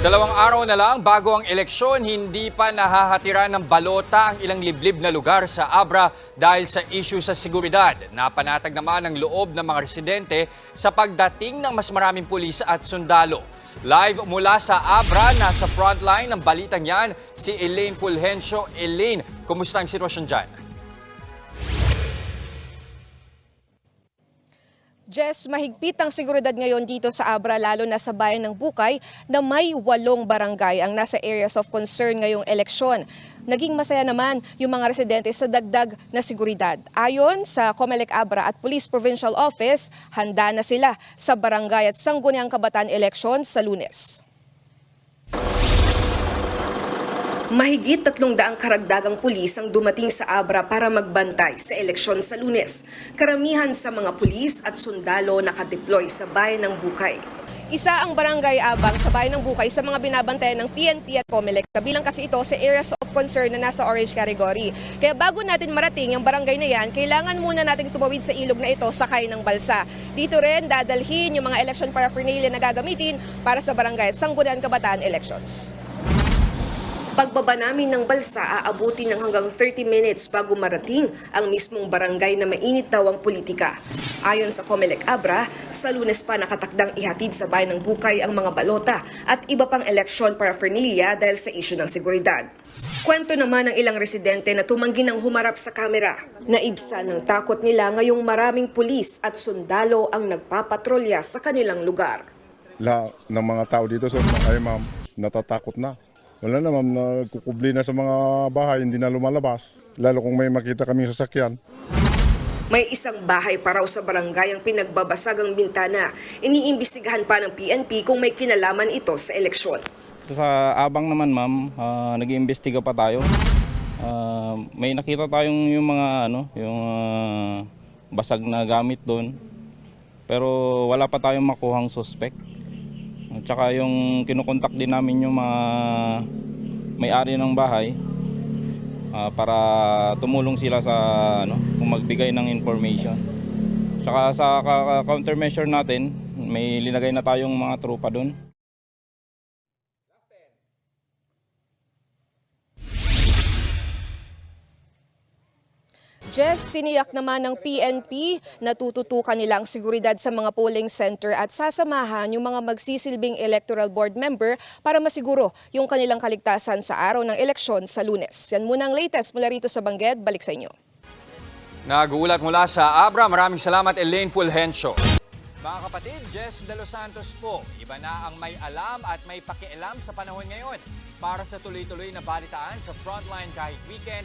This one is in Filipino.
Dalawang araw na lang bago ang eleksyon, hindi pa nahahatira ng balota ang ilang liblib na lugar sa Abra dahil sa issue sa seguridad. Napanatag naman ang loob ng mga residente sa pagdating ng mas maraming pulis at sundalo. Live mula sa Abra, nasa frontline ng balitang yan, si Elaine Fulgencio. Elaine, kumusta ang sitwasyon dyan? Jess, mahigpit ang seguridad ngayon dito sa Abra lalo na sa bayan ng Bukay na may walong barangay ang nasa areas of concern ngayong eleksyon. Naging masaya naman yung mga residente sa dagdag na seguridad. Ayon sa Comelec Abra at Police Provincial Office, handa na sila sa barangay at sangguniang kabataan election sa lunes. Mahigit tatlong daang karagdagang pulis ang dumating sa Abra para magbantay sa eleksyon sa lunes. Karamihan sa mga pulis at sundalo nakadeploy sa bayan ng Bukay. Isa ang barangay Abang sa bayan ng Bukay sa mga binabantayan ng PNP at COMELEC. Kabilang kasi ito sa areas of concern na nasa orange category. Kaya bago natin marating ang barangay na yan, kailangan muna natin tumawid sa ilog na ito sakay ng balsa. Dito rin dadalhin yung mga election paraphernalia na gagamitin para sa barangay at Kabataan elections. Pagbaba namin ng balsa, aabuti ng hanggang 30 minutes bago marating ang mismong barangay na mainit daw ang politika. Ayon sa Comelec Abra, sa lunes pa nakatakdang ihatid sa bayan ng Bukay ang mga balota at iba pang eleksyon paraphernalia dahil sa isyu ng seguridad. Kwento naman ng ilang residente na tumanggi ng humarap sa kamera. Naibsa ng takot nila ngayong maraming pulis at sundalo ang nagpapatrolya sa kanilang lugar. lahat ng mga tao dito so ay ma'am natatakot na wala na ma'am nagkukubli na sa mga bahay hindi na lumalabas lalo kung may makita kaming sasakyan May isang bahay pa raw sa barangay ang pinagbabasag ang bintana. Iniimbestigahan pa ng PNP kung may kinalaman ito sa eleksyon. Sa abang naman ma'am, ah, nag-iimbestiga pa tayo. Ah, may nakita tayong yung mga ano, yung ah, basag na gamit doon. Pero wala pa tayong makuhang suspect. At saka yung kinukontak din namin yung mga may-ari ng bahay ah, para tumulong sila sa ano, kung magbigay ng information. Saka sa countermeasure natin, may linagay na tayong mga trupa doon. Jess, tiniyak naman ng PNP na tututukan nila ang seguridad sa mga polling center at sasamahan yung mga magsisilbing electoral board member para masiguro yung kanilang kaligtasan sa araw ng eleksyon sa lunes. Yan muna ang latest mula rito sa Bangged. Balik sa inyo. Nagulat mula sa Abra, maraming salamat Elaine Fulgencio. Mga kapatid, Jess De Los Santos po. Iba na ang may alam at may pakialam sa panahon ngayon. Para sa tuloy-tuloy na balitaan sa Frontline kahit weekend,